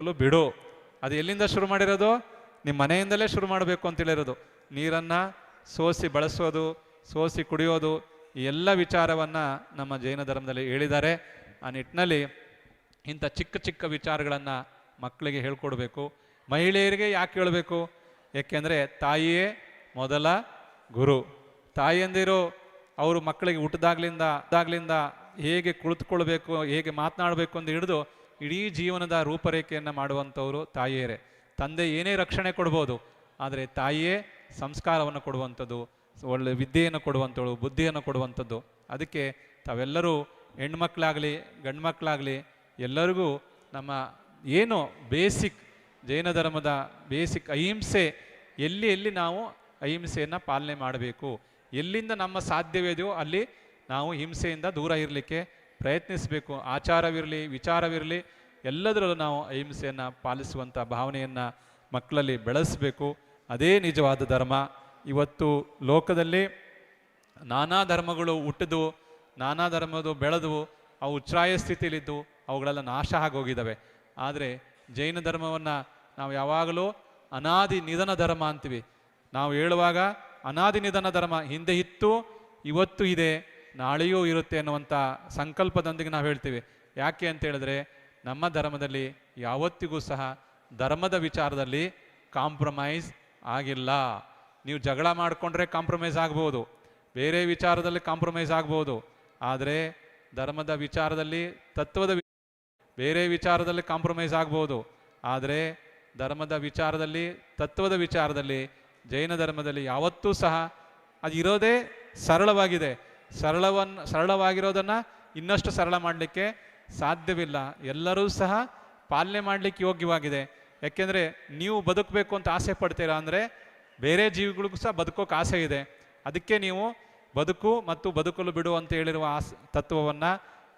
ಬಿಡು. ಅದು ಎಲ್ಲಿಂದ ಶುರು ಮಾಡಿರೋದು? ನಿಮ್ಮ ಮನೆಯಿಂದಲೇ ಶುರು ಮಾಡಬೇಕು ಅಂತ ಹೇಳಿರೋದು. ನೀರನ್ನು ಸೋಸಿ ಬಳಸೋದು, ಸೋಸಿ ಕುಡಿಯೋದು, ಈ ಎಲ್ಲ ವಿಚಾರವನ್ನು ನಮ್ಮ ಜೈನ ಧರ್ಮದಲ್ಲಿ ಹೇಳಿದ್ದಾರೆ. ಆ ನಿಟ್ಟಿನಲ್ಲಿ ಇಂಥ ಚಿಕ್ಕ ಚಿಕ್ಕ ವಿಚಾರಗಳನ್ನು ಮಕ್ಕಳಿಗೆ ಹೇಳ್ಕೊಡ್ಬೇಕು. ಮಹಿಳೆಯರಿಗೆ ಯಾಕೆ ಹೇಳಬೇಕು? ಏಕೆಂದರೆ ತಾಯಿಯೇ ಮೊದಲ ಗುರು. ತಾಯಿಯಂದಿರು ಅವರು ಮಕ್ಕಳಿಗೆ ಹುಟ್ಟಿದಾಗ್ಲಿಂದ ಹುಟ್ಟಿದಾಗ್ಲಿಂದ ಹೇಗೆ ಕುಳಿತುಕೊಳ್ಬೇಕು, ಹೇಗೆ ಮಾತನಾಡಬೇಕು ಅಂತ ಹಿಡಿದು ಇಡೀ ಜೀವನದ ರೂಪರೇಖೆಯನ್ನು ಮಾಡುವಂಥವರು ತಾಯಿಯರೇ. ತಂದೆ ಏನೇ ರಕ್ಷಣೆ ಕೊಡ್ಬೋದು, ಆದರೆ ತಾಯಿಯೇ ಸಂಸ್ಕಾರವನ್ನು ಕೊಡುವಂಥದ್ದು, ಒಳ್ಳೆ ವಿದ್ಯೆಯನ್ನು ಕೊಡುವಂಥಳು ಬುದ್ಧಿಯನ್ನು ಕೊಡುವಂಥದ್ದು. ಅದಕ್ಕೆ ತಾವೆಲ್ಲರೂ ಹೆಣ್ಮಕ್ಳಾಗಲಿ ಗಂಡು ಮಕ್ಕಳಾಗಲಿ ಎಲ್ಲರಿಗೂ ನಮ್ಮ ಏನು ಬೇಸಿಕ್ ಜೈನ ಧರ್ಮದ ಬೇಸಿಕ್ ಅಹಿಂಸೆ, ಎಲ್ಲಿ ಎಲ್ಲಿ ನಾವು ಅಹಿಂಸೆಯನ್ನು ಪಾಲನೆ ಮಾಡಬೇಕು, ಎಲ್ಲಿಂದ ನಮ್ಮ ಸಾಧ್ಯವಿದೆಯೋ ಅಲ್ಲಿ ನಾವು ಹಿಂಸೆಯಿಂದ ದೂರ ಇರಲಿಕ್ಕೆ ಪ್ರಯತ್ನಿಸಬೇಕು. ಆಚಾರವಿರಲಿ, ವಿಚಾರವಿರಲಿ, ಎಲ್ಲದರಲ್ಲೂ ನಾವು ಅಹಿಂಸೆಯನ್ನು ಪಾಲಿಸುವಂಥ ಭಾವನೆಯನ್ನು ಮಕ್ಕಳಲ್ಲಿ ಬೆಳೆಸಬೇಕು. ಅದೇ ನಿಜವಾದ ಧರ್ಮ. ಇವತ್ತು ಲೋಕದಲ್ಲಿ ನಾನಾ ಧರ್ಮಗಳು ಹುಟ್ಟಿದವು, ನಾನಾ ಧರ್ಮದು ಬೆಳೆದವು, ಅವು ಉಚ್ಛ್ರಾಯ ಸ್ಥಿತಿಯಲ್ಲಿದ್ದು, ಅವುಗಳೆಲ್ಲ ನಾಶ ಆಗೋಗಿದ್ದಾವೆ. ಆದರೆ ಜೈನ ಧರ್ಮವನ್ನು ನಾವು ಯಾವಾಗಲೂ ಅನಾದಿ ನಿಧನ ಧರ್ಮ ಅಂತೀವಿ. ನಾವು ಹೇಳುವಾಗ ಅನಾದಿ ನಿಧನ ಧರ್ಮ ಹಿಂದೆ ಇತ್ತು, ಇವತ್ತು ಇದೆ. ನಾಳೆಯೂ ಇರುತ್ತೆ ಅನ್ನುವಂಥ ಸಂಕಲ್ಪದೊಂದಿಗೆ ನಾವು ಹೇಳ್ತೀವಿ. ಯಾಕೆ ಅಂತ ಹೇಳಿದ್ರೆ, ನಮ್ಮ ಧರ್ಮದಲ್ಲಿ ಯಾವತ್ತಿಗೂ ಸಹ ಧರ್ಮದ ವಿಚಾರದಲ್ಲಿ ಕಾಂಪ್ರಮೈಸ್ ಆಗಿಲ್ಲ. ನೀವು ಜಗಳ ಮಾಡಿಕೊಂಡ್ರೆ ಕಾಂಪ್ರಮೈಸ್ ಆಗ್ಬೋದು. ಬೇರೆ ವಿಚಾರದಲ್ಲಿ ಕಾಂಪ್ರಮೈಸ್ ಆಗ್ಬೋದು. ಆದರೆ ಧರ್ಮದ ವಿಚಾರದಲ್ಲಿ, ತತ್ವದ ಬೇರೆ ವಿಚಾರದಲ್ಲಿ ಕಾಂಪ್ರಮೈಸ್ ಆಗ್ಬೋದು. ಆದರೆ ಧರ್ಮದ ವಿಚಾರದಲ್ಲಿ, ತತ್ವದ ವಿಚಾರದಲ್ಲಿ, ಜೈನ ಧರ್ಮದಲ್ಲಿ ಯಾವತ್ತೂ ಸಹ ಅದು ಇರೋದೇ ಸರಳವಾಗಿದೆ. ಸರಳವನ್ನು ಸರಳವಾಗಿರೋದನ್ನು ಇನ್ನಷ್ಟು ಸರಳ ಮಾಡಲಿಕ್ಕೆ ಸಾಧ್ಯವಿಲ್ಲ. ಎಲ್ಲರೂ ಸಹ ಪಾಲನೆ ಮಾಡಲಿಕ್ಕೆ ಯೋಗ್ಯವಾಗಿದೆ. ಯಾಕೆಂದರೆ ನೀವು ಬದುಕಬೇಕು ಅಂತ ಆಸೆ ಪಡ್ತೀರಾ ಅಂದರೆ ಬೇರೆ ಜೀವಿಗಳಿಗೂ ಸಹ ಬದುಕೋಕೆ ಆಸೆ ಇದೆ. ಅದಕ್ಕೆ ನೀವು ಬದುಕು ಮತ್ತು ಬದುಕಲು ಬಿಡು ಅಂತ ಹೇಳಿರುವ ಆಸ್ ತತ್ವವನ್ನು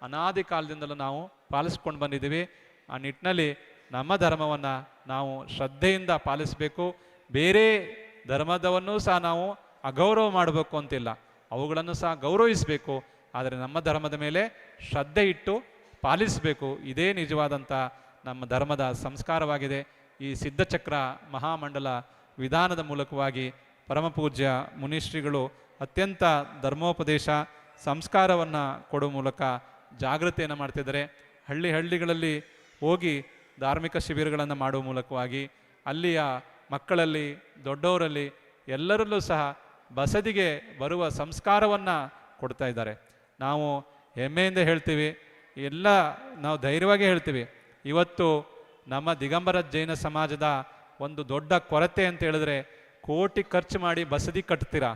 ಅನಾದಿ ಕಾಲದಿಂದಲೂ ನಾವು ಪಾಲಿಸ್ಕೊಂಡು ಬಂದಿದ್ದೀವಿ. ಆ ನಿಟ್ಟಿನಲ್ಲಿ ನಮ್ಮ ಧರ್ಮವನ್ನು ನಾವು ಶ್ರದ್ಧೆಯಿಂದ ಪಾಲಿಸಬೇಕು. ಬೇರೆ ಧರ್ಮದವನ್ನೂ ಸಹ ನಾವು ಅಗೌರವ ಮಾಡಬೇಕು ಅಂತಿಲ್ಲ. ಅವುಗಳನ್ನು ಸಹ ಗೌರವಿಸಬೇಕು, ಆದರೆ ನಮ್ಮ ಧರ್ಮದ ಮೇಲೆ ಶ್ರದ್ಧೆ ಇಟ್ಟು ಪಾಲಿಸಬೇಕು. ಇದೇ ನಿಜವಾದಂಥ ನಮ್ಮ ಧರ್ಮದ ಸಂಸ್ಕಾರವಾಗಿದೆ. ಈ ಸಿದ್ಧಚಕ್ರ ಮಹಾಮಂಡಲ ವಿಧಾನದ ಮೂಲಕವಾಗಿ ಪರಮಪೂಜ್ಯ ಮುನಿಶ್ರೀಗಳು ಅತ್ಯಂತ ಧರ್ಮೋಪದೇಶ ಸಂಸ್ಕಾರವನ್ನು ಕೊಡುವ ಮೂಲಕ ಜಾಗೃತಿಯನ್ನು ಮಾಡ್ತಿದ್ದಾರೆ. ಹಳ್ಳಿ ಹಳ್ಳಿಗಳಲ್ಲಿ ಹೋಗಿ ಧಾರ್ಮಿಕ ಶಿಬಿರಗಳನ್ನು ಮಾಡುವ ಮೂಲಕವಾಗಿ ಅಲ್ಲಿಯ ಮಕ್ಕಳಲ್ಲಿ, ದೊಡ್ಡವರಲ್ಲಿ ಎಲ್ಲರಲ್ಲೂ ಸಹ ಬಸದಿಗೆ ಬರುವ ಸಂಸ್ಕಾರವನ್ನು ಕೊಡ್ತಾ ಇದ್ದಾರೆ. ನಾವು ಹೆಮ್ಮೆಯಿಂದ ಹೇಳ್ತೀವಿ, ಎಲ್ಲ ನಾವು ಧೈರ್ಯವಾಗಿ ಹೇಳ್ತೀವಿ. ಇವತ್ತು ನಮ್ಮ ದಿಗಂಬರ ಜೈನ ಸಮಾಜದ ಒಂದು ದೊಡ್ಡ ಕೊರತೆ ಅಂತ ಹೇಳಿದ್ರೆ, ಕೋಟಿ ಖರ್ಚು ಮಾಡಿ ಬಸದಿ ಕಟ್ತೀರಾ?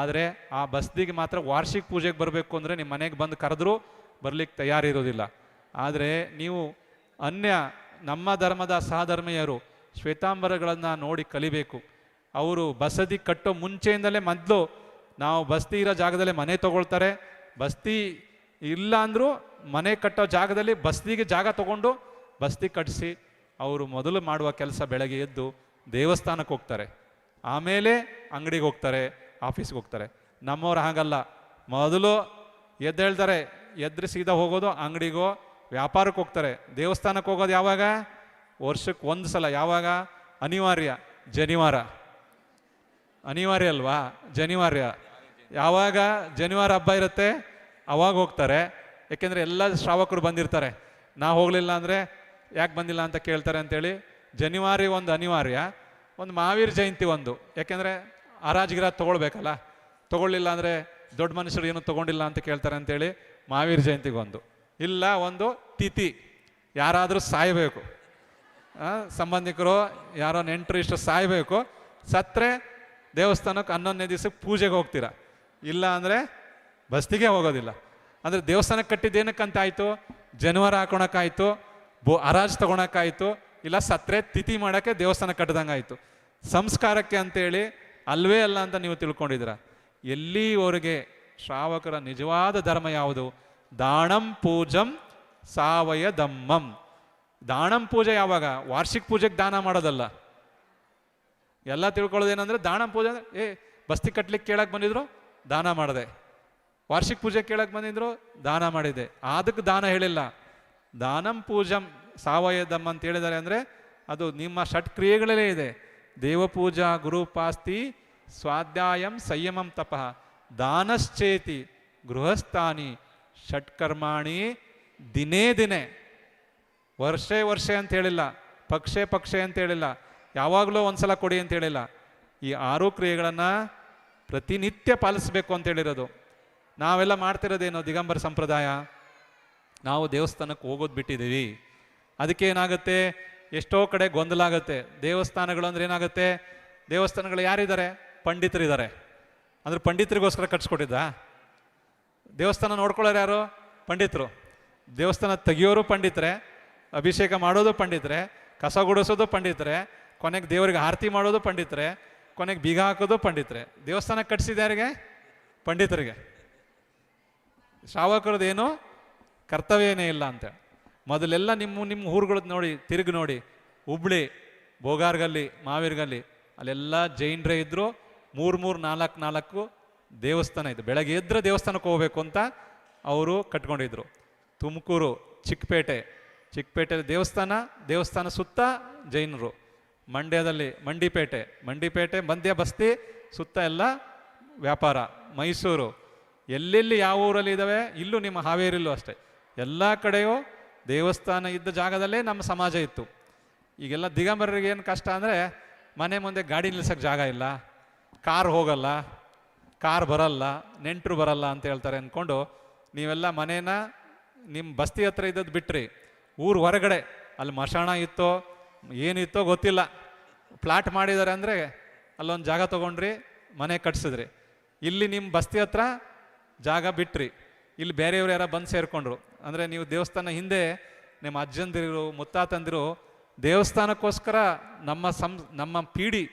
ಆದರೆ ಆ ಬಸದಿಗೆ ಮಾತ್ರ ವಾರ್ಷಿಕ ಪೂಜೆಗೆ ಬರಬೇಕು ಅಂದರೆ ನಿಮ್ಮ ಮನೆಗೆ ಬಂದು ಕರೆದ್ರೂ ಬರ್ಲಿಕ್ಕೆ ತಯಾರಿರೋದಿಲ್ಲ. ಆದರೆ ನೀವು ಅನ್ಯ ನಮ್ಮ ಧರ್ಮದ ಸಹಧರ್ಮೀಯರು ಶ್ವೇತಾಂಬರಗಳನ್ನು ನೋಡಿ ಕಲಿಬೇಕು. ಅವರು ಬಸದಿ ಕಟ್ಟೋ ಮುಂಚೆಯಿಂದಲೇ ಮೊದಲು ನಾವು ಬಸ್ತಿ ಇರೋ ಜಾಗದಲ್ಲೇ ಮನೆ ತಗೊಳ್ತಾರೆ. ಬಸ್ತಿ ಇಲ್ಲ ಅಂದರೂ ಮನೆ ಕಟ್ಟೋ ಜಾಗದಲ್ಲಿ ಬಸ್ತಿಗೆ ಜಾಗ ತಗೊಂಡು ಬಸ್ತಿ ಕಟ್ಟಿಸಿ ಅವರು ಮೊದಲು ಮಾಡುವ ಕೆಲಸ ಬೆಳಗ್ಗೆ ಎದ್ದು ದೇವಸ್ಥಾನಕ್ಕೆ ಹೋಗ್ತಾರೆ. ಆಮೇಲೆ ಅಂಗಡಿಗೆ ಹೋಗ್ತಾರೆ, ಆಫೀಸ್ಗೆ ಹೋಗ್ತಾರೆ. ನಮ್ಮವ್ರು ಹಾಗಲ್ಲ. ಮೊದಲು ಎದ್ದೇಳ್ತಾರೆ ಎದ್ರೆ ಸೀದಾ ಹೋಗೋದು, ಅಂಗಡಿಗೋ, ವ್ಯಾಪಾರಕ್ಕೆ ಹೋಗ್ತಾರೆ. ದೇವಸ್ಥಾನಕ್ಕೆ ಹೋಗೋದು ಯಾವಾಗ? ವರ್ಷಕ್ಕೆ ಒಂದು ಸಲ ಯಾವಾಗ? ಅನಿವಾರ್ಯ. ಜನಿವಾರ. ಅನಿವಾರ್ಯ ಅಲ್ವಾ? ಜನಿವಾರ್ಯ. ಯಾವಾಗ ಜನಿವಾರ ಹಬ್ಬ ಇರುತ್ತೆ? ಅವಾಗ ಹೋಗ್ತಾರೆ. ಏಕೆಂದರೆ ಎಲ್ಲ ಶ್ರಾವಕರು ಬಂದಿರ್ತಾರೆ. ನಾ ಹೋಗಲಿಲ್ಲ ಅಂದರೆ ಯಾಕೆ ಬಂದಿಲ್ಲ ಅಂತ ಕೇಳ್ತಾರೆ ಅಂತೇಳಿ ಜನಿವಾರಿ ಒಂದು ಅನಿವಾರ್ಯ, ಒಂದು ಮಹಾವೀರ ಜಯಂತಿ ಒಂದು. ಯಾಕೆಂದರೆ ಅರಾಜಗಿರ ತೊಗೊಳ್ಬೇಕಲ್ಲ. ತೊಗೊಳ್ಳಿಲ್ಲ ಅಂದರೆ ದೊಡ್ಡ ಮನುಷ್ಯರು ಏನು ತೊಗೊಂಡಿಲ್ಲ ಅಂತ ಕೇಳ್ತಾರೆ ಅಂತೇಳಿ ಮಹಾವೀರ ಜಯಂತಿಗೊಂದು ಇಲ್ಲ, ಒಂದು ತಿಥಿ. ಯಾರಾದರೂ ಸಾಯಬೇಕು. ಸಂಬಂಧಿಕರು ಯಾರೋ ನೆಂಟರು ಇಷ್ಟು ಸಾಯಬೇಕು. ಸತ್ರೆ ದೇವಸ್ಥಾನಕ್ಕೆ ಹನ್ನೊಂದನೇ ದಿವಸಕ್ಕೆ ಪೂಜೆಗೆ ಹೋಗ್ತೀರಾ? ಇಲ್ಲ ಅಂದರೆ ಬಸ್ತಿಗೆ ಹೋಗೋದಿಲ್ಲ. ಅಂದರೆ ದೇವಸ್ಥಾನಕ್ಕೆ ಕಟ್ಟಿದ್ದೇನಕ್ಕಂತ ಆಯಿತು? ಜನವರ ಹಾಕೊಳಕ್ಕಾಯ್ತು, ಬೋ ಹರಾಜ್ ತೊಗೊಳಕ್ಕಾಯಿತು, ಇಲ್ಲ ಸತ್ರೆ ತಿಥಿ ಮಾಡೋಕ್ಕೆ ದೇವಸ್ಥಾನ ಕಟ್ಟದಂಗೆ ಆಯಿತು. ಸಂಸ್ಕಾರಕ್ಕೆ ಅಂತೇಳಿ ಅಲ್ವೇ ಅಲ್ಲ ಅಂತ ನೀವು ತಿಳ್ಕೊಂಡಿದ್ದೀರ? ಎಲ್ಲಿವರೆಗೆ ಶ್ರಾವಕರ ನಿಜವಾದ ಧರ್ಮ ಯಾವುದು? ದಾಣಂ ಪೂಜಂ ಸಾವಯ ದಮ್ಮಂ ದಾಣಂ ಪೂಜೆ ಯಾವಾಗ? ವಾರ್ಷಿಕ ಪೂಜೆಗೆ ದಾನ ಮಾಡೋದಲ್ಲ. ಎಲ್ಲ ತಿಳ್ಕೊಳ್ಳೋದೇನಂದ್ರೆ ದಾನಂ ಪೂಜೆ ಏ, ಬಸ್ತಿ ಕಟ್ಲಿಕ್ಕೆ ಕೇಳಕ್ಕೆ ಬಂದಿದ್ರು, ದಾನ ಮಾಡಿದೆ. ವಾರ್ಷಿಕ ಪೂಜೆ ಕೇಳಕ್ಕೆ ಬಂದಿದ್ರು, ದಾನ ಮಾಡಿದೆ. ಅದಕ್ಕೆ ದಾನ ಹೇಳಿಲ್ಲ. ದಾನಂ ಪೂಜಂ ಸಾವಯದಮ್ ಅಂತ ಹೇಳಿದ್ದಾರೆ ಅಂದರೆ, ಅದು ನಿಮ್ಮ ಷಟ್ಕ್ರಿಯೆಗಳಲ್ಲೇ ಇದೆ. ದೇವಪೂಜಾ ಗುರುಪಾಸ್ತಿ ಸ್ವಾಧ್ಯಾಯಂ ಸಂಯಮಂ ತಪಃ. ದಾನಶ್ಚೇತಿ ಗೃಹಸ್ಥಾನಿ ಷಟ್ಕರ್ಮಾಣಿ ದಿನೇ ದಿನೇ. ವರ್ಷೇ ವರ್ಷೆ ಅಂತ ಹೇಳಿಲ್ಲ. ಪಕ್ಷೇ ಪಕ್ಷೆ ಅಂತ ಹೇಳಿಲ್ಲ. ಯಾವಾಗಲೂ ಒಂದ್ಸಲ ಕೊಡಿ ಅಂತ ಹೇಳಿಲ್ಲ. ಈ ಆರು ಕ್ರಿಯೆಗಳನ್ನು ಪ್ರತಿನಿತ್ಯ ಪಾಲಿಸಬೇಕು ಅಂತ ಹೇಳಿರೋದು. ನಾವೆಲ್ಲ ಮಾಡ್ತಿರೋದೇನು ದಿಗಂಬರ ಸಂಪ್ರದಾಯ? ನಾವು ದೇವಸ್ಥಾನಕ್ಕೆ ಹೋಗೋದು ಬಿಟ್ಟಿದ್ದೀವಿ. ಅದಕ್ಕೆ ಏನಾಗುತ್ತೆ? ಎಷ್ಟೋ ಕಡೆ ಗೊಂದಲ ಆಗುತ್ತೆ. ದೇವಸ್ಥಾನಗಳು ಅಂದ್ರೆ ಏನಾಗುತ್ತೆ? ದೇವಸ್ಥಾನಗಳು ಯಾರಿದ್ದಾರೆ? ಪಂಡಿತರಿದ್ದಾರೆ. ಅಂದ್ರೆ ಪಂಡಿತರಿಗೋಸ್ಕರ ಕಟ್ಸ್ಕೊಟ್ಟಿದ್ದ? ದೇವಸ್ಥಾನ ನೋಡ್ಕೊಳ್ಳೋರು ಯಾರು? ಪಂಡಿತರು. ದೇವಸ್ಥಾನ ತೆಗಿಯೋರು ಪಂಡಿತರೆ, ಅಭಿಷೇಕ ಮಾಡೋದು ಪಂಡಿತರೆ, ಕಸ ಗುಡಿಸೋದು ಪಂಡಿತರೆ ಕೊನೆಗೆ ದೇವರಿಗೆ ಆರತಿ ಮಾಡೋದು ಪಂಡಿತರೆ, ಕೊನೆಗೆ ಬೀಗ ಹಾಕೋದು ಪಂಡಿತರೆ. ದೇವಸ್ಥಾನ ಕಟ್ಸಿದ ಯಾರಿಗೆ? ಪಂಡಿತರಿಗೆ. ಶ್ರಾವಕರದ್ದು ಏನು? ಕರ್ತವ್ಯನೇ ಇಲ್ಲ ಅಂತ ಮೊದಲೆಲ್ಲ ನಿಮ್ಮ ನಿಮ್ಮ ಊರುಗಳದ್ದು ನೋಡಿ, ತಿರುಗಿ ನೋಡಿ. ಹುಬ್ಳಿ ಬೋಗಾರ್ಗಲ್ಲಿ ಮಾವೇರ್ಗಲ್ಲಿ ಅಲ್ಲೆಲ್ಲ ಜೈನರೇ ಇದ್ದರು ಮೂರು ಮೂರು, ನಾಲ್ಕು ನಾಲ್ಕು ದೇವಸ್ಥಾನ ಇದೆ. ಬೆಳಗ್ಗೆ ಎದ್ರೆ ದೇವಸ್ಥಾನಕ್ಕೆ ಹೋಗ್ಬೇಕು ಅಂತ ಅವರು ಕಟ್ಕೊಂಡಿದ್ರು. ತುಮಕೂರು, ಚಿಕ್ಕಪೇಟೆ. ಚಿಕ್ಕಪೇಟೆ ದೇವಸ್ಥಾನ ದೇವಸ್ಥಾನ ಸುತ್ತ ಜೈನರು. ಮಂಡ್ಯದಲ್ಲಿ ಮಂಡಿಪೇಟೆ ಮಂಡಿಪೇಟೆ ಮಂದ್ಯ ಬಸ್ತಿ ಸುತ್ತ ಎಲ್ಲ ವ್ಯಾಪಾರ, ಮೈಸೂರು. ಎಲ್ಲೆಲ್ಲಿ ಯಾವ ಊರಲ್ಲಿ ಇದ್ದಾವೆ? ಇಲ್ಲೂ ನಿಮ್ಮ ಹಾವೇರಿಲ್ಲೂ ಅಷ್ಟೇ. ಎಲ್ಲ ಕಡೆಯೂ ದೇವಸ್ಥಾನ ಇದ್ದ ಜಾಗದಲ್ಲೇ ನಮ್ಮ ಸಮಾಜ ಇತ್ತು. ಈಗೆಲ್ಲ ದಿಗಂಬರರಿಗೆ ಏನು ಕಷ್ಟ ಅಂದರೆ ಮನೆ ಮುಂದೆ ಗಾಡಿ ನಿಲ್ಸೋಕ್ಕೆ ಜಾಗ ಇಲ್ಲ, ಕಾರ್ ಹೋಗಲ್ಲ, ಕಾರ್ ಬರಲ್ಲ, ನೆಂಟರು ಬರಲ್ಲ ಅಂತ ಹೇಳ್ತಾರೆ ಅಂದ್ಕೊಂಡು ನೀವೆಲ್ಲ ಮನೇನ ನಿಮ್ಮ ಬಸ್ತಿ ಹತ್ರ ಇದ್ದದ್ದು ಬಿಟ್ರಿ. ಊರು ಹೊರಗಡೆ, ಅಲ್ಲಿ ಮಶಾಣ ಇತ್ತೋ ಏನಿತ್ತೋ ಗೊತ್ತಿಲ್ಲ. ಪ್ಲಾಟ್ ಮಾಡಿದ್ದಾರೆ ಅಂದರೆ ಅಲ್ಲೊಂದು ಜಾಗ ತೊಗೊಂಡ್ರಿ, ಮನೆ ಕಟ್ಸಿದ್ರಿ. ಇಲ್ಲಿ ನಿಮ್ಮ ಬಸ್ತಿ ಹತ್ರ ಜಾಗ ಬಿಟ್ರಿ. ಇಲ್ಲಿ ಬೇರೆಯವ್ರು ಯಾರೋ ಬಂದು ಸೇರಿಕೊಂಡ್ರು. ಅಂದರೆ ನೀವು ದೇವಸ್ಥಾನ ಹಿಂದೆ ನಿಮ್ಮ ಅಜ್ಜಂದಿರು ಮುತ್ತಾತಂದಿರು ದೇವಸ್ಥಾನಕ್ಕೋಸ್ಕರ ನಮ್ಮ ಸಂ, ನಮ್ಮ ಪೀಳಿ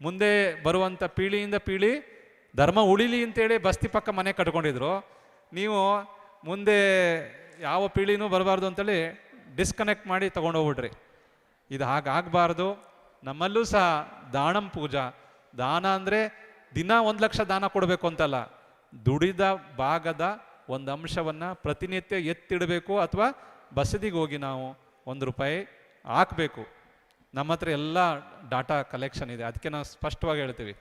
ಮುಂದೆ ಬರುವಂಥ ಪೀಳಿಯಿಂದ ಪೀಳಿ ಧರ್ಮ ಉಳಿಲಿ ಅಂತೇಳಿ ಬಸ್ತಿ ಪಕ್ಕ ಮನೆ ಕಟ್ಕೊಂಡಿದ್ರು. ನೀವು ಮುಂದೆ ಯಾವ ಪೀಳಿನೂ ಬರಬಾರ್ದು ಅಂತೇಳಿ ಡಿಸ್ಕನೆಕ್ಟ್ ಮಾಡಿ ತೊಗೊಂಡೋಗ್ಬಿಡ್ರಿ ಇದು ಹಾಗಾಗಬಾರ್ದು. ನಮ್ಮಲ್ಲೂ ಸಹ ದಾನಂ ಪೂಜಾ. ದಾನ ಅಂದರೆ ದಿನ ಒಂದು ಲಕ್ಷ ದಾನ ಕೊಡಬೇಕು ಅಂತಲ್ಲ. ದುಡಿದ ಭಾಗದ ಒಂದು ಅಂಶವನ್ನು ಪ್ರತಿನಿತ್ಯ ಎತ್ತಿಡಬೇಕು ಅಥವಾ ಬಸದಿಗೆ ಹೋಗಿ ನಾವು ಒಂದು ರೂಪಾಯಿ ಹಾಕಬೇಕು. ನಮ್ಮ ಹತ್ರ ಎಲ್ಲ ಡಾಟಾ ಕಲೆಕ್ಷನ್ ಇದೆ. ಅದಕ್ಕೆ ನಾವು ಸ್ಪಷ್ಟವಾಗಿ ಹೇಳ್ತೀವಿ.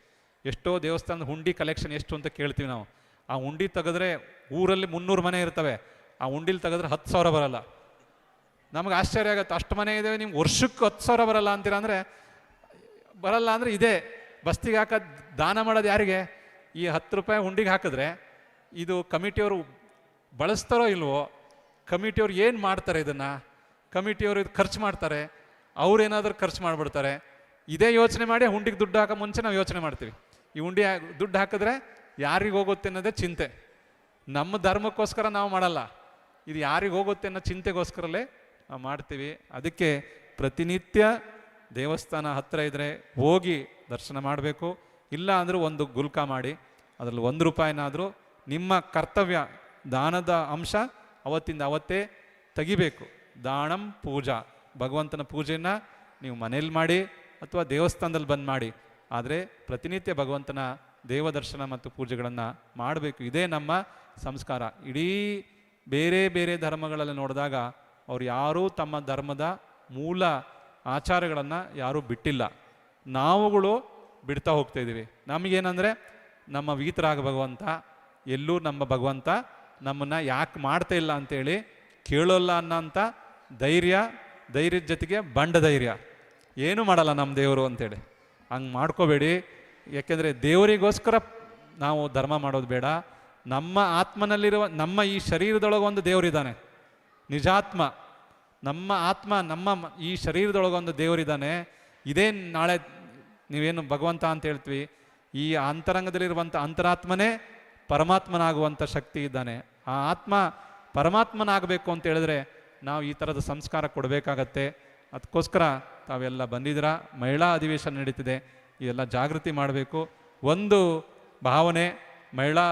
ಎಷ್ಟೋ ದೇವಸ್ಥಾನದ ಹುಂಡಿ ಕಲೆಕ್ಷನ್ ಎಷ್ಟು ಅಂತ ಕೇಳ್ತೀವಿ ನಾವು. ಆ ಹುಂಡಿ ತೆಗೆದ್ರೆ ಊರಲ್ಲಿ ಮುನ್ನೂರು ಮನೆ ಇರ್ತವೆ. ಆ ಹುಂಡಿಲಿ ತೆಗೆದ್ರೆ ಹತ್ತು ಸಾವಿರ ಬರಲ್ಲ. ನಮಗೆ ಆಶ್ಚರ್ಯ ಆಗುತ್ತೆ. ಅಷ್ಟು ಮನೆ ಇದ್ದಾವೆ, ನಿಮ್ಗೆ ವರ್ಷಕ್ಕೆ ಹತ್ತು ಸಾವಿರ ಬರಲ್ಲ ಅಂತೀರ ಅಂದರೆ, ಬರಲ್ಲ ಅಂದರೆ ಇದೆ. ಬಸ್ತಿಗೆ ಹಾಕೋದು, ದಾನ ಮಾಡೋದು ಯಾರಿಗೆ? ಈ ಹತ್ತು ರೂಪಾಯಿ ಹುಂಡಿಗೆ ಹಾಕಿದ್ರೆ ಇದು ಕಮಿಟಿಯವರು ಬಳಸ್ತಾರೋ ಇಲ್ವೋ, ಕಮಿಟಿಯವ್ರು ಏನು ಮಾಡ್ತಾರೆ ಇದನ್ನು? ಕಮಿಟಿಯವರು ಇದು ಖರ್ಚು ಮಾಡ್ತಾರೆ. ಅವ್ರೇನಾದರೂ ಖರ್ಚು ಮಾಡಿಬಿಡ್ತಾರೆ. ಇದೇ ಯೋಚನೆ ಮಾಡಿ ಹುಂಡಿಗೆ ದುಡ್ಡು ಹಾಕೋ ಮುಂಚೆ ನಾವು ಯೋಚನೆ ಮಾಡ್ತೀವಿ. ಈ ಹುಂಡಿ ದುಡ್ಡು ಹಾಕಿದ್ರೆ ಯಾರಿಗೆ ಹೋಗುತ್ತೆ ಅನ್ನೋದೇ ಚಿಂತೆ. ನಮ್ಮ ಧರ್ಮಕ್ಕೋಸ್ಕರ ನಾವು ಮಾಡಲ್ಲ. ಇದು ಯಾರಿಗೆ ಹೋಗುತ್ತೆ ಅನ್ನೋ ಚಿಂತೆಗೋಸ್ಕರಲ್ಲೇ ಮಾಡ್ತೀವಿ. ಅದಕ್ಕೆ ಪ್ರತಿನಿತ್ಯ ದೇವಸ್ಥಾನ ಹತ್ತಿರ ಇದ್ದರೆ ಹೋಗಿ ದರ್ಶನ ಮಾಡಬೇಕು. ಇಲ್ಲ ಅಂದರೂ ಒಂದು ಗುಲ್ಕ ಮಾಡಿ, ಅದರಲ್ಲಿ ಒಂದು ರೂಪಾಯಿನಾದರೂ ನಿಮ್ಮ ಕರ್ತವ್ಯ, ದಾನದ ಅಂಶ ಅವತ್ತಿಂದ ಅವತ್ತೇ ತೆಗಿಬೇಕು. ದಾನಂ ಪೂಜಾ. ಭಗವಂತನ ಪೂಜೆಯನ್ನು ನೀವು ಮನೇಲಿ ಮಾಡಿ ಅಥವಾ ದೇವಸ್ಥಾನದಲ್ಲಿ ಬಂದು ಮಾಡಿ. ಆದರೆ ಪ್ರತಿನಿತ್ಯ ಭಗವಂತನ ದೇವದರ್ಶನ ಮತ್ತು ಪೂಜೆಗಳನ್ನು ಮಾಡಬೇಕು. ಇದೇ ನಮ್ಮ ಸಂಸ್ಕಾರ. ಇಡೀ ಬೇರೆ ಬೇರೆ ಧರ್ಮಗಳಲ್ಲಿ ನೋಡಿದಾಗ ಅವ್ರು ಯಾರೂ ತಮ್ಮ ಧರ್ಮದ ಮೂಲ ಆಚಾರಗಳನ್ನು ಯಾರೂ ಬಿಟ್ಟಿಲ್ಲ. ನಾವುಗಳು ಬಿಡ್ತಾ ಹೋಗ್ತಾ ಇದ್ದೀವಿ. ನಮಗೇನಂದರೆ ನಮ್ಮ ವೀತರಾಗ ಭಗವಂತ, ಎಲ್ಲೂ ನಮ್ಮ ಭಗವಂತ ನಮ್ಮನ್ನು ಯಾಕೆ ಮಾಡ್ತಾ ಇಲ್ಲ ಅಂತೇಳಿ ಕೇಳೋಲ್ಲ ಅನ್ನೋಂಥ ಧೈರ್ಯ, ಧೈರ್ಯದ ಜೊತೆಗೆ ಬಂಡ ಧೈರ್ಯ. ಏನೂ ಮಾಡಲ್ಲ ನಮ್ಮ ದೇವರು ಅಂತೇಳಿ. ಹಂಗೆ ಮಾಡ್ಕೋಬೇಡಿ. ಯಾಕೆಂದರೆ ದೇವರಿಗೋಸ್ಕರ ನಾವು ಧರ್ಮ ಮಾಡೋದು ಬೇಡ. ನಮ್ಮ ಆತ್ಮನಲ್ಲಿರುವ, ನಮ್ಮ ಈ ಶರೀರದೊಳಗೆ ಒಂದು ದೇವರಿದ್ದಾನೆ. ನಿಜಾತ್ಮ, ನಮ್ಮ ಆತ್ಮ, ನಮ್ಮ ಈ ಶರೀರದೊಳಗೊಂದು ದೇವರಿದ್ದಾನೆ. ಇದೇ ನಾಳೆ ನೀವೇನು ಭಗವಂತ ಅಂತ ಹೇಳ್ತೀವಿ, ಈ ಅಂತರಂಗದಲ್ಲಿರುವಂಥ ಅಂತರಾತ್ಮನೇ ಪರಮಾತ್ಮನಾಗುವಂಥ ಶಕ್ತಿ ಇದ್ದಾನೆ. ಆ ಆತ್ಮ ಪರಮಾತ್ಮನಾಗಬೇಕು ಅಂತ ಹೇಳಿದ್ರೆ ನಾವು ಈ ಥರದ ಸಂಸ್ಕಾರ ಕೊಡಬೇಕಾಗತ್ತೆ. ಅದಕ್ಕೋಸ್ಕರ ತಾವೆಲ್ಲ ಬಂದಿದ್ದೀರಾ? ಮಹಿಳಾ ಅಧಿವೇಶನ ನಡೀತಿದೆ. ಇದೆಲ್ಲ ಜಾಗೃತಿ ಮಾಡಬೇಕು. ಒಂದು ಭಾವನೆ ಮಹಿಳಾ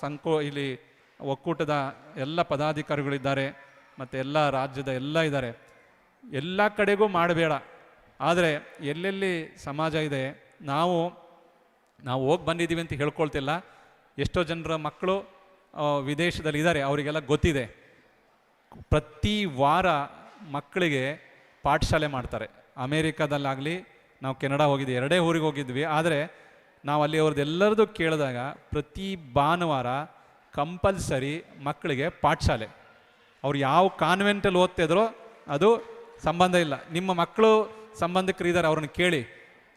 ಸಂಕೋ, ಇಲ್ಲಿ ಒಕ್ಕೂಟದ ಎಲ್ಲ ಪದಾಧಿಕಾರಿಗಳಿದ್ದಾರೆ, ಮತ್ತು ಎಲ್ಲ ರಾಜ್ಯದ ಎಲ್ಲ ಇದ್ದಾರೆ. ಎಲ್ಲ ಕಡೆಗೂ ಮಾಡಬೇಡ. ಆದರೆ ಎಲ್ಲೆಲ್ಲಿ ಸಮಾಜ ಇದೆ, ನಾವು ನಾವು ಹೋಗಿ ಬಂದಿದ್ದೀವಿ ಅಂತ ಹೇಳ್ಕೊಳ್ತಿಲ್ಲ. ಎಷ್ಟೋ ಜನರ ಮಕ್ಕಳು ವಿದೇಶದಲ್ಲಿ ಇದ್ದಾರೆ, ಅವರಿಗೆಲ್ಲ ಗೊತ್ತಿದೆ. ಪ್ರತಿ ವಾರ ಮಕ್ಕಳಿಗೆ ಪಾಠಶಾಲೆ ಮಾಡ್ತಾರೆ. ಅಮೇರಿಕಾದಲ್ಲಾಗಲಿ, ನಾವು ಕೆನಡಾ ಹೋಗಿದ್ವಿ, ಎರಡೇ ಊರಿಗೆ ಹೋಗಿದ್ವಿ. ಆದರೆ ನಾವು ಅಲ್ಲಿ ಅವ್ರದ್ದೆಲ್ಲರದು ಕೇಳಿದಾಗ ಪ್ರತಿ ಭಾನುವಾರ ಕಂಪಲ್ಸರಿ ಮಕ್ಕಳಿಗೆ ಪಾಠಶಾಲೆ. ಅವ್ರು ಯಾವ ಕಾನ್ವೆಂಟಲ್ಲಿ ಓದ್ತಾ ಇದ್ರೋ ಅದು ಸಂಬಂಧ ಇಲ್ಲ. ನಿಮ್ಮ ಮಕ್ಕಳು ಸಂಬಂಧಿಕರು ಇದ್ದಾರೆ, ಅವ್ರನ್ನ ಕೇಳಿ.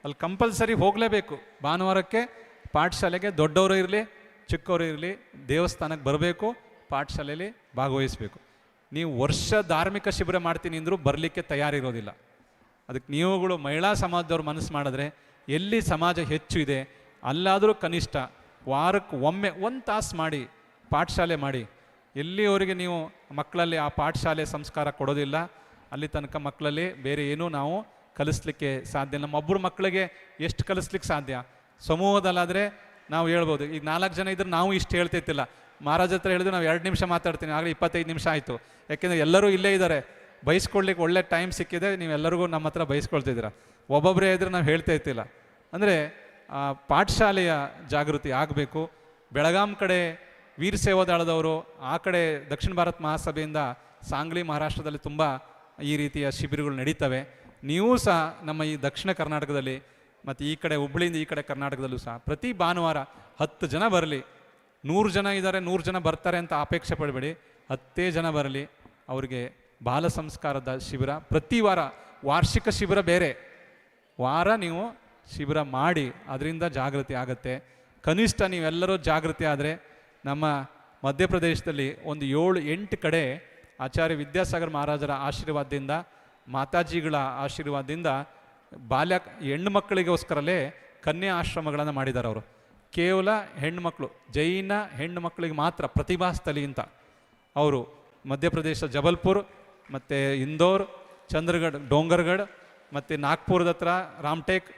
ಅಲ್ಲಿ ಕಂಪಲ್ಸರಿ ಹೋಗಲೇಬೇಕು. ಭಾನುವಾರಕ್ಕೆ ಪಾಠಶಾಲೆಗೆ ದೊಡ್ಡವರು ಇರಲಿ, ಚಿಕ್ಕವರು ಇರಲಿ, ದೇವಸ್ಥಾನಕ್ಕೆ ಬರಬೇಕು, ಪಾಠಶಾಲೆಯಲ್ಲಿ ಭಾಗವಹಿಸಬೇಕು. ನೀವು ವರ್ಷ ಧಾರ್ಮಿಕ ಶಿಬಿರ ಮಾಡ್ತೀನಿ ಅಂದರೂ ಬರಲಿಕ್ಕೆ ತಯಾರಿರೋದಿಲ್ಲ. ಅದಕ್ಕೆ ನೀವುಗಳು ಮಹಿಳಾ ಸಮಾಜದವ್ರು ಮನಸ್ಸು ಮಾಡಿದ್ರೆ ಎಲ್ಲಿ ಸಮಾಜ ಹೆಚ್ಚು ಇದೆ, ಅಲ್ಲಾದರೂ ಕನಿಷ್ಠ ವಾರಕ್ಕೆ ಒಮ್ಮೆ, ಒಂದು ತಾಸು ಮಾಡಿ ಪಾಠಶಾಲೆ ಮಾಡಿ. ಎಲ್ಲಿವರೆಗೆ ನೀವು ಮಕ್ಕಳಲ್ಲಿ ಆ ಪಾಠಶಾಲೆ ಸಂಸ್ಕಾರ ಕೊಡೋದಿಲ್ಲ, ಅಲ್ಲಿ ತನಕ ಮಕ್ಕಳಲ್ಲಿ ಬೇರೆ ಏನೂ ನಾವು ಕಲಿಸ್ಲಿಕ್ಕೆ ಸಾಧ್ಯ ನಮ್ಮ ಒಬ್ಬರು ಮಕ್ಕಳಿಗೆ ಎಷ್ಟು ಕಲಿಸ್ಲಿಕ್ಕೆ ಸಾಧ್ಯ? ಸಮೂಹದಲ್ಲಾದರೆ ನಾವು ಹೇಳ್ಬೋದು, ಈಗ ನಾಲ್ಕು ಜನ ಇದ್ರೆ ನಾವು ಇಷ್ಟು ಹೇಳ್ತೈತಿಲ್ಲ ಮಹಾರಾಜ ಹತ್ರ ಹೇಳಿದ್ರೆ ನಾವು ಎರಡು ನಿಮಿಷ ಮಾತಾಡ್ತೀನಿ, ಆಗಲೇ ಇಪ್ಪತ್ತೈದು ನಿಮಿಷ ಆಯಿತು. ಯಾಕೆಂದರೆ ಎಲ್ಲರೂ ಇಲ್ಲೇ ಇದ್ದಾರೆ. ಬೈಸ್ಕೊಳ್ಲಿಕ್ಕೆ ಒಳ್ಳೆ ಟೈಮ್ ಸಿಕ್ಕಿದೆ ನೀವೆಲ್ಲರಿಗೂ ನಮ್ಮ ಹತ್ರ ಬಯಸ್ಕೊಳ್ತಿದ್ದೀರ ಒಬ್ಬೊಬ್ಬರೇ ಇದ್ರೆ ನಾವು ಹೇಳ್ತಾ ಇರ್ತಿಲ್ಲ. ಅಂದರೆ ಪಾಠಶಾಲೆಯ ಜಾಗೃತಿ ಆಗಬೇಕು. ಬೆಳಗಾಂ ಕಡೆ ವೀರ ಸೇವಾದಳದವರು ಆ ಕಡೆ ದಕ್ಷಿಣ ಭಾರತ ಮಹಾಸಭೆಯಿಂದ ಸಾಂಗ್ಲಿ ಮಹಾರಾಷ್ಟ್ರದಲ್ಲಿ ತುಂಬ ಈ ರೀತಿಯ ಶಿಬಿರಗಳು ನಡೀತವೆ. ನೀವು ಸಹ ನಮ್ಮ ಈ ದಕ್ಷಿಣ ಕರ್ನಾಟಕದಲ್ಲಿ ಮತ್ತು ಈ ಕಡೆ ಹುಬ್ಳಿಯಿಂದ ಈ ಕಡೆ ಕರ್ನಾಟಕದಲ್ಲೂ ಸಹ ಪ್ರತಿ ಭಾನುವಾರ ಹತ್ತು ಜನ ಬರಲಿ. ನೂರು ಜನ ಇದ್ದಾರೆ, ನೂರು ಜನ ಬರ್ತಾರೆ ಅಂತ ಅಪೇಕ್ಷೆ ಪಡಬೇಡಿ. ಹತ್ತೇ ಜನ ಬರಲಿ. ಅವರಿಗೆ ಬಾಲ ಸಂಸ್ಕಾರದ ಶಿಬಿರ, ಪ್ರತಿ ವಾರ ವಾರ್ಷಿಕ ಶಿಬಿರ ಬೇರೆ. ವಾರ ನೀವು ಶಿಬಿರ ಮಾಡಿ, ಅದರಿಂದ ಜಾಗೃತಿ ಆಗುತ್ತೆ. ಕನಿಷ್ಠ ನೀವೆಲ್ಲರೂ ಜಾಗೃತಿ ಆದರೆ ನಮ್ಮ ಮಧ್ಯಪ್ರದೇಶದಲ್ಲಿ ಒಂದು ಏಳು, ಎಂಟು ಕಡೆ ಆಚಾರ್ಯ ವಿದ್ಯಾಸಾಗರ್ ಮಹಾರಾಜರ ಆಶೀರ್ವಾದದಿಂದ, ಮಾತಾಜಿಗಳ ಆಶೀರ್ವಾದದಿಂದ ಬಾಲ್ಯ ಹೆಣ್ಣು ಮಕ್ಕಳಿಗೋಸ್ಕರಲ್ಲೇ ಕನ್ಯಾ ಆಶ್ರಮಗಳನ್ನು ಮಾಡಿದ್ದಾರೆ ಅವರು. ಕೇವಲ ಹೆಣ್ಣುಮಕ್ಕಳು ಜೈನ ಹೆಣ್ಣು ಮಕ್ಕಳಿಗೆ ಮಾತ್ರ ಪ್ರತಿಭಾಸ್ಥಲಿ ಅಂತ. ಅವರು ಮಧ್ಯಪ್ರದೇಶ ಜಬಲ್ಪುರ್, ಮತ್ತು ಇಂದೋರ್ ಚಂದ್ರಗಢ ಡೋಂಗರ್ಗಢ್ ಮತ್ತು ನಾಗ್ಪುರದ ಹತ್ರ ರಾಮ್ಟೇಕ್,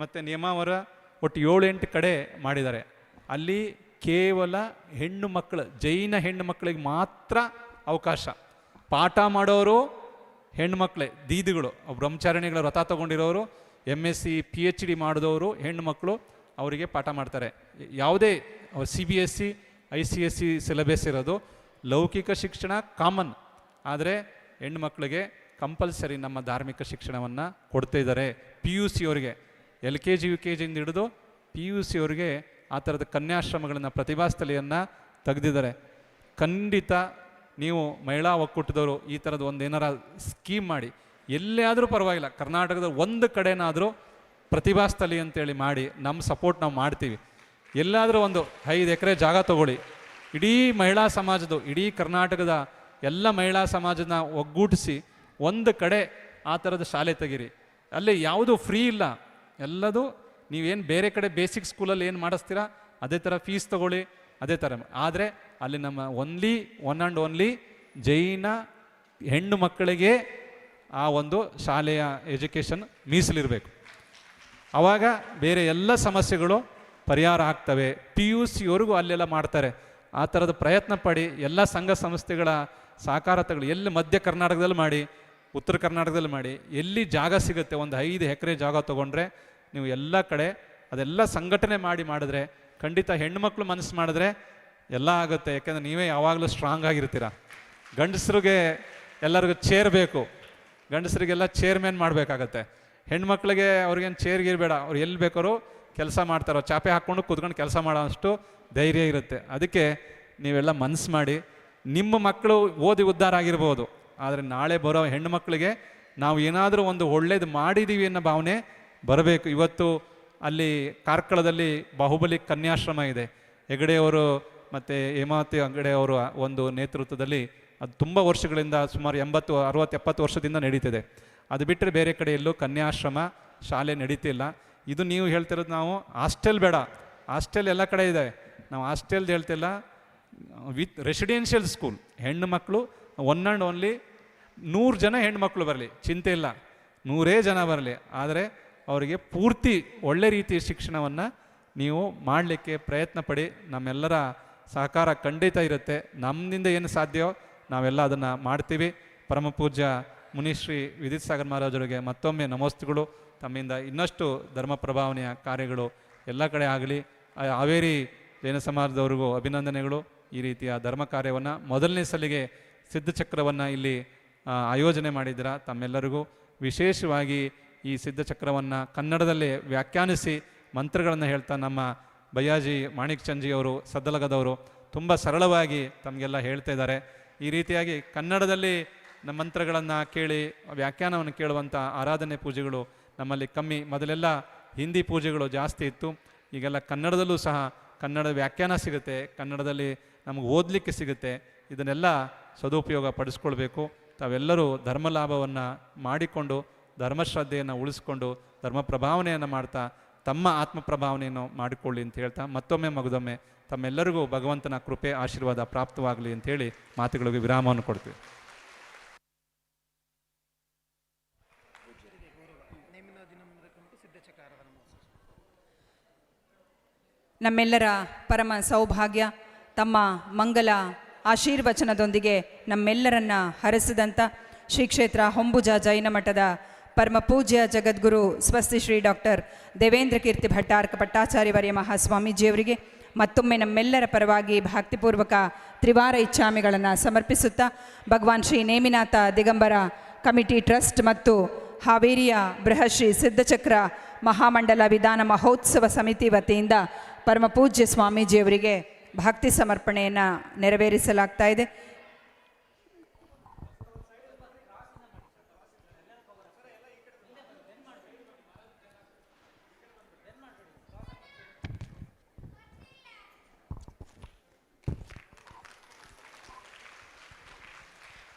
ಮತ್ತು ನಿಯಮಾವರ ಒಟ್ಟು ಏಳು, ಎಂಟು ಕಡೆ ಮಾಡಿದ್ದಾರೆ. ಅಲ್ಲಿ ಕೇವಲ ಹೆಣ್ಣು ಮಕ್ಕಳು, ಜೈನ ಹೆಣ್ಣು ಮಕ್ಕಳಿಗೆ ಮಾತ್ರ ಅವಕಾಶ. ಪಾಠ ಮಾಡೋರು ಹೆಣ್ಣು ಮಕ್ಕಳೇ, ದೀದಿಗಳು ಬ್ರಹ್ಮಚಾರಿಣಿಗಳ ವ್ರತ ತಗೊಂಡಿರೋರು M S C P H D ಮಾಡಿದವರು ಹೆಣ್ಣು ಮಕ್ಕಳು ಅವರಿಗೆ ಪಾಠ ಮಾಡ್ತಾರೆ. ಯಾವುದೇ C B S C I C S C syllabus ಇರೋದು, ಲೌಕಿಕ ಶಿಕ್ಷಣ ಕಾಮನ್ ಆದರೆ ಹೆಣ್ಣು ಮಕ್ಕಳಿಗೆ ಕಂಪಲ್ಸರಿ ನಮ್ಮ ಧಾರ್ಮಿಕ ಶಿಕ್ಷಣವನ್ನು ಕೊಡ್ತಾ ಇದ್ದಾರೆ. ಪಿ ಯು ಸಿ ಅವರಿಗೆ L K G U K ಜಿಯಿಂದ ಹಿಡಿದು ಪಿ ಯು ಸಿ ಅವರಿಗೆ ಆ ಥರದ ಕನ್ಯಾಶ್ರಮಗಳನ್ನು ಪ್ರತಿಭಾಸ್ಥಲಿಯನ್ನು ತೆಗೆದಿದ್ದಾರೆ. ಖಂಡಿತ ನೀವು ಮಹಿಳಾ ಒಕ್ಕೂಟದವರು ಈ ಥರದ ಒಂದು ಸ್ಕೀಮ್ ಮಾಡಿ ಎಲ್ಲೇ ಆದರೂ ಪರವಾಗಿಲ್ಲ, ಕರ್ನಾಟಕದ ಒಂದು ಕಡೆನಾದರೂ ಪ್ರತಿಭಾಸ್ಥಲಿ ಅಂತೇಳಿ ಮಾಡಿ ನಮ್ಮ ಸಪೋರ್ಟ್ ನಾವು ಮಾಡ್ತೀವಿ. ಎಲ್ಲಾದರೂ ಒಂದು ಐದು ಎಕರೆ ಜಾಗ ತಗೊಳ್ಳಿ. ಇಡೀ ಮಹಿಳಾ ಸಮಾಜದ ಇಡೀ ಕರ್ನಾಟಕದ ಎಲ್ಲ ಮಹಿಳಾ ಸಮಾಜನ ಒಗ್ಗೂಡಿಸಿ ಒಂದು ಕಡೆ ಆ ಥರದ ಶಾಲೆ ತೆಗೀರಿ. ಅಲ್ಲಿ ಯಾವುದು ಫ್ರೀ ಇಲ್ಲ, ಎಲ್ಲದು ನೀವೇನು ಬೇರೆ ಕಡೆ ಬೇಸಿಕ್ ಸ್ಕೂಲಲ್ಲಿ ಏನು ಮಾಡಿಸ್ತೀರಾ, ಅದೇ ಥರ ಫೀಸ್ ತಗೊಳ್ಳಿ, ಅದೇ ಥರ ಆದರೆ ಅಲ್ಲಿ ನಮ್ಮ only one and only Jain ಹೆಣ್ಣು ಮಕ್ಕಳಿಗೆ ಆ ಒಂದು ಶಾಲೆಯ ಎಜುಕೇಷನ್ ಮೀಸಲಿರಬೇಕು. ಆವಾಗ ಬೇರೆ ಎಲ್ಲ ಸಮಸ್ಯೆಗಳು ಪರಿಹಾರ ಆಗ್ತವೆ. ಪಿ ಯು ಸಿವರೆಗೂ ಅಲ್ಲೆಲ್ಲ ಮಾಡ್ತಾರೆ. ಆ ಥರದ ಪ್ರಯತ್ನ ಪಡಿ, ಎಲ್ಲ ಸಂಘ ಸಂಸ್ಥೆಗಳ ಸಹಕಾರ ತಗೊಳ್ಳಿ. ಎಲ್ಲಿ ಮಧ್ಯ ಕರ್ನಾಟಕದಲ್ಲಿ ಮಾಡಿ, ಉತ್ತರ ಕರ್ನಾಟಕದಲ್ಲಿ ಮಾಡಿ, ಎಲ್ಲಿ ಜಾಗ ಸಿಗುತ್ತೆ, ಒಂದು ಐದು ಎಕರೆ ಜಾಗ ತೊಗೊಂಡ್ರೆ ನೀವು ಎಲ್ಲ ಕಡೆ ಅದೆಲ್ಲ ಸಂಘಟನೆ ಮಾಡಿ ಮಾಡಿದ್ರೆ, ಖಂಡಿತ ಹೆಣ್ಮಕ್ಳು ಮನಸ್ಸು ಮಾಡಿದ್ರೆ ಎಲ್ಲ ಆಗುತ್ತೆ. ಯಾಕೆಂದ್ರೆ ನೀವೇ ಯಾವಾಗಲೂ ಸ್ಟ್ರಾಂಗ್ ಆಗಿರ್ತೀರ? ಗಂಡಸರಿಗೆ ಎಲ್ಲರಿಗೂ ಚೇರ್ ಬೇಕು. ಗಂಡಸರಿಗೆಲ್ಲ ಚೇರ್ಮನ್ ಮಾಡಬೇಕಾಗತ್ತೆ. ಹೆಣ್ಮಕ್ಳಿಗೆ ಅವ್ರಿಗೇನು ಚೇರ್ ಇರಬೇಡ ಅವ್ರು ಎಲ್ಲಿ ಬೇಕಾದ್ರು ಕೆಲಸ ಮಾಡ್ತಾರೋ, ಚಾಪೆ ಹಾಕ್ಕೊಂಡು ಕೂತ್ಕೊಂಡು ಕೆಲಸ ಮಾಡೋ ಅಷ್ಟು ಧೈರ್ಯ ಇರುತ್ತೆ. ಅದಕ್ಕೆ ನೀವೆಲ್ಲ ಮನಸ್ಸು ಮಾಡಿ, ನಿಮ್ಮ ಮಕ್ಕಳು ಓದಿ ಉದ್ಧಾರ ಆಗಿರ್ಬೋದು. ಆದರೆ ನಾಳೆ ಬರೋ ಹೆಣ್ಣು ಮಕ್ಕಳಿಗೆ ನಾವು ಏನಾದರೂ ಒಂದು ಒಳ್ಳೇದು ಮಾಡಿದ್ದೀವಿ ಅನ್ನೋ ಭಾವನೆ ಬರಬೇಕು. ಇವತ್ತು ಅಲ್ಲಿ ಕಾರ್ಕಳದಲ್ಲಿ ಬಾಹುಬಲಿ ಕನ್ಯಾಶ್ರಮ ಇದೆ. ಹೆಗಡೆಯವರು ಮತ್ತು ಹೇಮಾವತಿ ಅವರ ಒಂದು ನೇತೃತ್ವದಲ್ಲಿ ಅದು ತುಂಬ ವರ್ಷಗಳಿಂದ ಸುಮಾರು ಎಂಬತ್ತು, ಅರವತ್ತು, ಎಪ್ಪತ್ತು ವರ್ಷದಿಂದ ನಡೀತಿದೆ. ಅದು ಬಿಟ್ಟರೆ ಬೇರೆ ಕಡೆ ಎಲ್ಲೂ ಕನ್ಯಾಶ್ರಮ ಶಾಲೆ ನಡೀತಿಲ್ಲ. ಇದು ನೀವು ಹೇಳ್ತಿರೋದು ನಾವು ಹಾಸ್ಟೆಲ್ ಬೇಡ. ಹಾಸ್ಟೆಲ್ ಎಲ್ಲ ಕಡೆ ಇದೆ. ನಾವು ಹಾಸ್ಟೆಲ್ದು ಹೇಳ್ತಿಲ್ಲ. With residential school. ಹೆಣ್ಣು ಮಕ್ಕಳು ಒನ್ ಆ್ಯಂಡ್ ಓನ್ಲಿ ನೂರು ಜನ ಹೆಣ್ಣು ಮಕ್ಕಳು ಬರಲಿ. ಚಿಂತೆ ಇಲ್ಲ. ನೂರೇ ಜನ ಬರಲಿ. ಆದರೆ ಅವರಿಗೆ ಪೂರ್ತಿ ಒಳ್ಳೆ ರೀತಿಯ ಶಿಕ್ಷಣವನ್ನು ನೀವು ಮಾಡಲಿಕ್ಕೆ ಪ್ರಯತ್ನ ಪಡಿ. ನಮ್ಮೆಲ್ಲರ ಸಹಕಾರ ಖಂಡಿತ ಇರುತ್ತೆ. ನಮ್ಮಿಂದ ಏನು ಸಾಧ್ಯವೋ ನಾವೆಲ್ಲ ಅದನ್ನು ಮಾಡ್ತೀವಿ. ಪರಮ ಪೂಜ್ಯ ಮುನಿಶ್ರೀ ವಿದ್ಯುತ್ ಸಾಗರ್ ಮಹಾರಾಜರಿಗೆ ಮತ್ತೊಮ್ಮೆ ನಮೋಸ್ತುಗಳು. ತಮ್ಮಿಂದ ಇನ್ನಷ್ಟು ಧರ್ಮ ಪ್ರಭಾವನೆಯ ಕಾರ್ಯಗಳು ಎಲ್ಲ ಕಡೆ ಆಗಲಿ. ಹಾವೇರಿ ಜೈನ ಸಮಾಜದವ್ರಿಗೂ ಅಭಿನಂದನೆಗಳು. ಈ ರೀತಿಯ ಧರ್ಮ ಕಾರ್ಯವನ್ನು ಮೊದಲನೇ ಸಲಿಗೆ ಸಿದ್ಧಚಕ್ರವನ್ನು ಇಲ್ಲಿ ಆಯೋಜನೆ ಮಾಡಿದ್ದೀರಾ ತಮ್ಮೆಲ್ಲರಿಗೂ. ವಿಶೇಷವಾಗಿ ಈ ಸಿದ್ಧಚಕ್ರವನ್ನು ಕನ್ನಡದಲ್ಲಿ ವ್ಯಾಖ್ಯಾನಿಸಿ ಮಂತ್ರಗಳನ್ನು ಹೇಳ್ತಾ ನಮ್ಮ ಬಯ್ಯಾಜಿ ಮಾಣಿಕ್ ಚಂಜಿಯವರು ಸದ್ದಲಗದವರು ತುಂಬ ಸರಳವಾಗಿ ತಮಗೆಲ್ಲ ಹೇಳ್ತಾ ಇದ್ದಾರೆ. ಈ ರೀತಿಯಾಗಿ ಕನ್ನಡದಲ್ಲಿ ನಮ್ಮ ಮಂತ್ರಗಳನ್ನು ಕೇಳಿ, ವ್ಯಾಖ್ಯಾನವನ್ನು ಕೇಳುವಂಥ ಆರಾಧನೆ ಪೂಜೆಗಳು ನಮ್ಮಲ್ಲಿ ಕಮ್ಮಿ. ಮೊದಲೆಲ್ಲ ಹಿಂದಿ ಪೂಜೆಗಳು ಜಾಸ್ತಿ ಇತ್ತು. ಈಗೆಲ್ಲ ಕನ್ನಡದಲ್ಲೂ ಸಹ ಕನ್ನಡ ವ್ಯಾಖ್ಯಾನ ಸಿಗುತ್ತೆ. ಕನ್ನಡದಲ್ಲಿ ನಮಗೆ ಓದಲಿಕ್ಕೆ ಸಿಗುತ್ತೆ. ಇದನ್ನೆಲ್ಲ ಸದುಪಯೋಗ ಪಡಿಸ್ಕೊಳ್ಬೇಕು. ತಾವೆಲ್ಲರೂ ಧರ್ಮ ಲಾಭವನ್ನು ಮಾಡಿಕೊಂಡು ಧರ್ಮಶ್ರದ್ಧೆಯನ್ನು ಉಳಿಸ್ಕೊಂಡು ಧರ್ಮ ಪ್ರಭಾವನೆಯನ್ನು ಮಾಡ್ತಾ, ತಮ್ಮ ಆತ್ಮ ಪ್ರಭಾವನೆಯನ್ನು ಮಾಡಿಕೊಳ್ಳಿ ಅಂತ ಹೇಳ್ತಾ, ಮತ್ತೊಮ್ಮೆ ಮಗದೊಮ್ಮೆ ತಮ್ಮೆಲ್ಲರಿಗೂ ಭಗವಂತನ ಕೃಪೆ, ಆಶೀರ್ವಾದ ಪ್ರಾಪ್ತವಾಗಲಿ ಅಂತೇಳಿ ಮಾತುಗಳಿಗೆ ವಿರಾಮವನ್ನು ಕೊಡ್ತೀವಿ. ನಮ್ಮೆಲ್ಲರ ಪರಮ ಸೌಭಾಗ್ಯ, ತಮ್ಮ ಮಂಗಲ ಆಶೀರ್ವಚನದೊಂದಿಗೆ ನಮ್ಮೆಲ್ಲರನ್ನ ಹರಿಸಿದಂಥ ಶ್ರೀ ಕ್ಷೇತ್ರ ಹೊಂಬುಜ ಜೈನ ಮಠದ ಪರಮ ಪೂಜ್ಯ ಜಗದ್ಗುರು ಸ್ವಸ್ತಿ ಶ್ರೀ ಡಾಕ್ಟರ್ ದೇವೇಂದ್ರ ಕೀರ್ತಿ ಭಟ್ಟಾರ್ಕ ಭಟ್ಟಾಚಾರ್ಯವರ್ಯ ಮಹಾಸ್ವಾಮೀಜಿಯವರಿಗೆ ಮತ್ತೊಮ್ಮೆ ನಮ್ಮೆಲ್ಲರ ಪರವಾಗಿ ಭಕ್ತಿಪೂರ್ವಕ ತ್ರಿವಾರ ಇಚ್ಛಾಮಿಗಳನ್ನು ಸಮರ್ಪಿಸುತ್ತಾ ಭಗವಾನ್ ಶ್ರೀ ನೇಮಿನಾಥ ದಿಗಂಬರ ಕಮಿಟಿ ಟ್ರಸ್ಟ್ ಮತ್ತು ಹಾವೇರಿಯ ಬೃಹಶ್ರೀ ಸಿದ್ಧಚಕ್ರ ಮಹಾಮಂಡಲ ವಿಧಾನ ಮಹೋತ್ಸವ ಸಮಿತಿ ವತಿಯಿಂದ ಪರಮಪೂಜ್ಯ ಸ್ವಾಮೀಜಿಯವರಿಗೆ ಭಕ್ತಿ ಸಮರ್ಪಣೆಯನ್ನು ನೆರವೇರಿಸಲಾಗ್ತಾ ಇದೆ.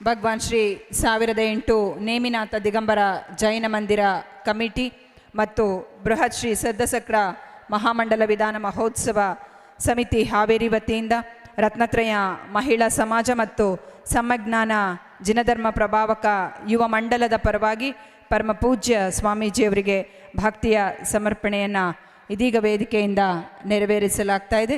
ಭಗವಾನ್ ಶ್ರೀ ಸಾವಿರದ ಎಂಟು ನೇಮಿನಾಥ ದಿಗಂಬರ ಜೈನ ಮಂದಿರ ಕಮಿಟಿ ಮತ್ತು ಬೃಹತ್ ಶ್ರೀ ಸದ್ದಸಕ್ರ ಮಹಾಮಂಡಲ ವಿಧಾನ ಮಹೋತ್ಸವ ಸಮಿತಿ ಹಾವೇರಿ ವತಿಯಿಂದ ರತ್ನತ್ರಯ ಮಹಿಳಾ ಸಮಾಜ ಮತ್ತು ಸಮಜ್ಞಾನ ಜಿನಧರ್ಮ ಪ್ರಭಾವಕ ಯುವ ಮಂಡಲದ ಪರವಾಗಿ ಪರಮ ಪೂಜ್ಯ ಸ್ವಾಮೀಜಿಯವರಿಗೆ ಭಕ್ತಿಯ ಸಮರ್ಪಣೆಯನ್ನು ಇದೀಗ ವೇದಿಕೆಯಿಂದ ನೆರವೇರಿಸಲಾಗ್ತಾ ಇದೆ.